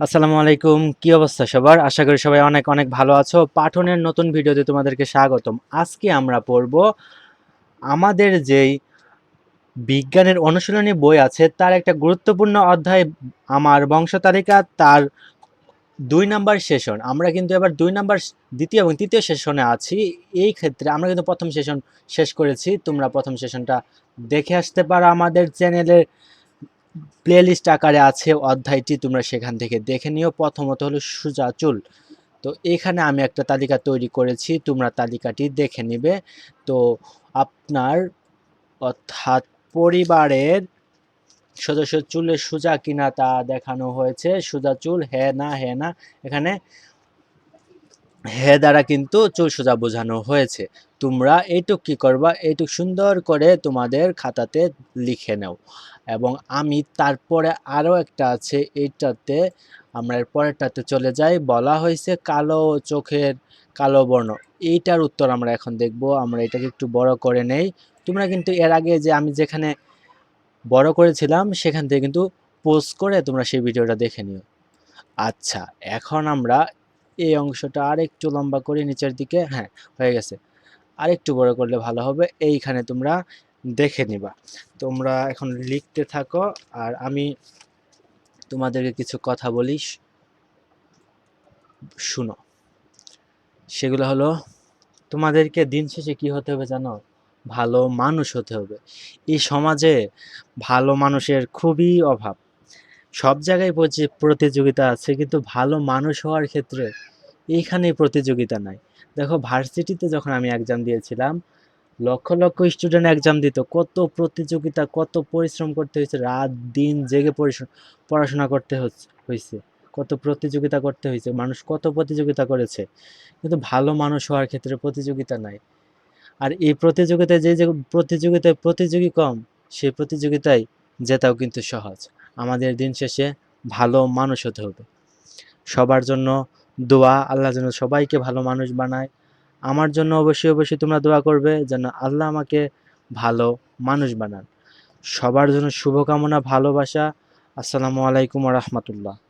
আসসালামু আলাইকুম। কি অবস্থা সবার? আশা করি সবাই অনেক অনেক ভালো আছো। পাঠনের নতুন ভিডিওতে তোমাদেরকে স্বাগতম। আজকে আমরা পড়ব আমাদের যেই বিজ্ঞানের অনুশীলনী বই আছে, তার একটা গুরুত্বপূর্ণ অধ্যায় আমার বংশ তালিকা তার দুই নাম্বার সেশন। আমরা কিন্তু এবার দুই নাম্বার দ্বিতীয় এবং তৃতীয় সেশনে আছি। এই ক্ষেত্রে আমরা কিন্তু প্রথম সেশন শেষ করেছি। তোমরা প্রথম সেশনটা দেখে আসতে পারো আমাদের চ্যানেলের প্লেলিস্ট আকারে আছে অধ্যায়টি, তোমরা সেখান থেকে দেখে নিও। প্রথমত হলো সুজা চুল। তো এখানে আমি একটা তালিকা তৈরি করেছি, তোমরা তালিকাটি দেখে নিবে। তো আপনার অর্থাৎ পরিবারের সদস্য চুলের সোজা কিনা তা দেখানো হয়েছে। সোজা চুল হ্যাঁ না হ্যাঁ না, এখানে হ্যাঁ দ্বারা কিন্তু সোজা বোঝানো হয়েছে। তোমরা এইটুক কি করবা? এইটুক সুন্দর করে তোমাদের খাতাতে লিখে নাও। এবং আমি তারপরে আরও একটা আছে, এইটাতে আমরা এর পরেরটাতে চলে যাই। বলা হয়েছে কালো চোখের কালো বর্ণ। এইটার উত্তর আমরা এখন দেখব। আমরা এটাকে একটু বড় করে নেই। তোমরা কিন্তু এর আগে যে আমি যেখানে বড় করেছিলাম, সেখান থেকে কিন্তু পোস্ট করে তোমরা সেই ভিডিওটা দেখে নিও। আচ্ছা এখন আমরা এই অংশটা আরেকটু লম্বা করে নিচের দিকে হ্যাঁ হয়ে গেছে। আরেকটু বড় করলে ভালো হবে, এইখানে তোমরা দেখে নিবা। তোমরা এখন লিখতে থাকো, আর আমি তোমাদেরকে কিছু কথা বলি শুনো। সেগুলো হলো, তোমাদেরকে দিন শেষে কি হতে হবে জানো? ভালো মানুষ হতে হবে। এই সমাজে ভালো মানুষের খুবই অভাব। সব জায়গায় প্রতি- প্রতিযোগিতা আছে, কিন্তু ভালো মানুষ হওয়ার ক্ষেত্রে এইখানে প্রতিযোগিতা নাই। দেখো, ভার্সিটিতে যখন আমি এক্সাম দিয়েছিলাম, লক্ষ লক্ষ স্টুডেন্ট এক্সাম দিত, কত প্রতিযোগিতা, কত পরিশ্রম করতে হয়েছে, রাত দিন জেগে পড়াশোনা করতে হয়েছে কত প্রতিযোগিতা করতে হয়েছে মানুষ কত প্রতিযোগিতা করেছে, কিন্তু ভালো মানুষ হওয়ার ক্ষেত্রে প্রতিযোগিতা নাই। আর এই প্রতিযোগিতায় যে যে প্রতিযোগিতায় প্রতিযোগী কম সেই প্রতিযোগিতায় জেতাও কিন্তু সহজ। আমাদের দিন শেষে ভালো মানুষ হতে হবে। সবার জন্য দোয়া, আল্লাহ যেন সবাইকে ভালো মানুষ বানায়। আমার জন্য অবশ্যই অবশ্যই তোমরা দোয়া করবে যেন আল্লাহ আমাকে ভালো মানুষ বানান। সবার জন্য শুভকামনা, ভালোবাসা। আসসালামু আলাইকুম রহমতুল্লাহ।